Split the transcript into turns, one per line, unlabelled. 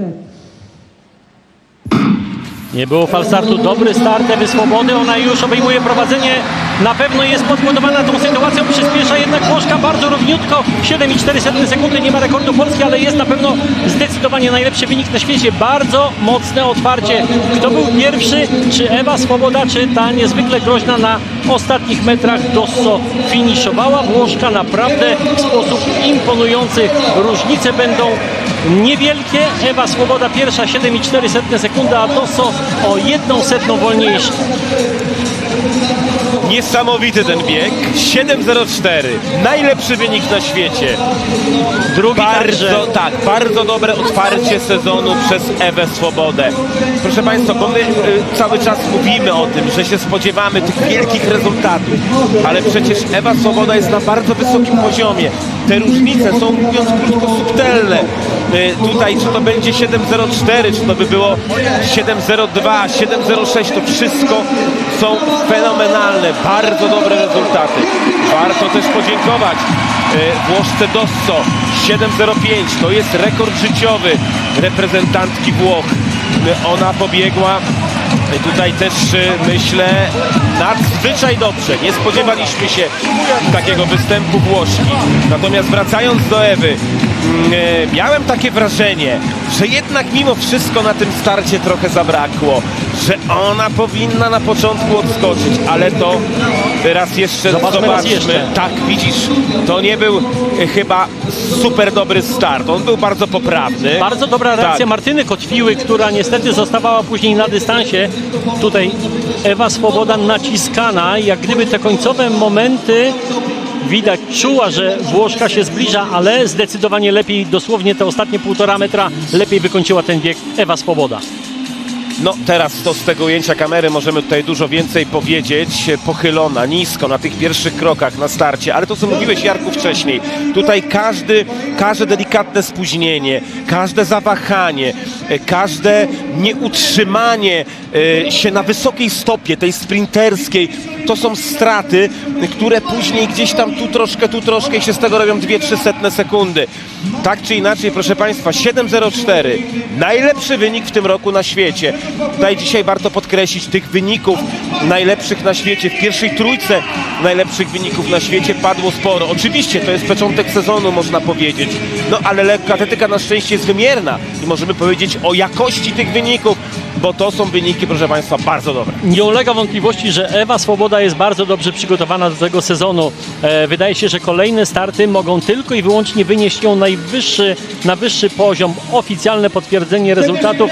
set.
Nie było falstartu, dobry start Ewy Swobody, ona już obejmuje prowadzenie, na pewno jest podbudowana tą sytuacją, przyspiesza jednak Włoszka bardzo równiutko, 7,4 sekundy, nie ma rekordu Polski, ale jest na pewno zdecydowanie najlepszy wynik na świecie, bardzo mocne otwarcie. Kto był pierwszy, czy Ewa Swoboda, czy ta niezwykle groźna na ostatnich metrach Dosso finiszowała? Włoszka naprawdę w sposób imponujący, różnice będą niewielkie. Ewa Swoboda pierwsza 7,4 sekundy, a Dosso o jedną setną wolniejszy.
Niesamowity ten bieg. 7.04. Najlepszy wynik na świecie.
Drugi
Bardzo,
także.
tak, bardzo dobre otwarcie sezonu przez Ewę Swobodę. Proszę Państwa, bo my y, cały czas mówimy o tym, że się spodziewamy tych wielkich rezultatów, ale przecież Ewa Swoboda jest na bardzo wysokim poziomie. Te różnice są, mówiąc krótko, subtelne. Y, tutaj, czy to będzie 7.04, czy to by było 7.02, 7.06, to wszystko są fenomenalne, bardzo dobre rezultaty. Warto też podziękować y, Włoszce Dosso 7.05 to jest rekord życiowy reprezentantki Włoch. Ona pobiegła tutaj też y, myślę nadzwyczaj dobrze. Nie spodziewaliśmy się takiego występu Włoszki. Natomiast wracając do Ewy, mm, y, miałem takie wrażenie, że jednak mimo wszystko na tym starcie trochę zabrakło, że ona powinna na początku odskoczyć, ale to raz jeszcze
Zobaczmy raz
zobaczmy.
jeszcze.
Tak, widzisz, to nie był e, chyba super dobry start. On był bardzo poprawny.
Bardzo dobra reakcja
Tak.
Martyny Kotwiły, która niestety zostawała później na dystansie. Tutaj Ewa Swoboda naciskana, jak gdyby te końcowe momenty widać, czuła, że Włoszka się zbliża, ale zdecydowanie lepiej, dosłownie te ostatnie półtora metra, lepiej wykończyła ten bieg Ewa Swoboda.
No teraz to z tego ujęcia kamery możemy tutaj dużo więcej powiedzieć. Pochylona, nisko na tych pierwszych krokach na starcie, ale to co mówiłeś Jarku wcześniej, tutaj każdy, każde delikatne spóźnienie, każde zawahanie, e, każde nieutrzymanie e, się na wysokiej stopie, tej sprinterskiej, to są straty, które później gdzieś tam tu troszkę, tu troszkę się z tego robią 2-3 setne sekundy. Tak czy inaczej, proszę Państwa, 7.04. Najlepszy wynik w tym roku na świecie. Tutaj dzisiaj warto podkreślić tych wyników najlepszych na świecie. W pierwszej trójce najlepszych wyników na świecie padło sporo. Oczywiście to jest początek sezonu, można powiedzieć. No ale lekka atletyka na szczęście jest wymierna i możemy powiedzieć o jakości tych wyników, bo to są wyniki, proszę Państwa, bardzo dobre.
Nie ulega wątpliwości, że Ewa Swoboda jest bardzo dobrze przygotowana do tego sezonu. E, wydaje się, że kolejne starty mogą tylko i wyłącznie wynieść ją najwyższy, na wyższy poziom, oficjalne potwierdzenie rezultatów.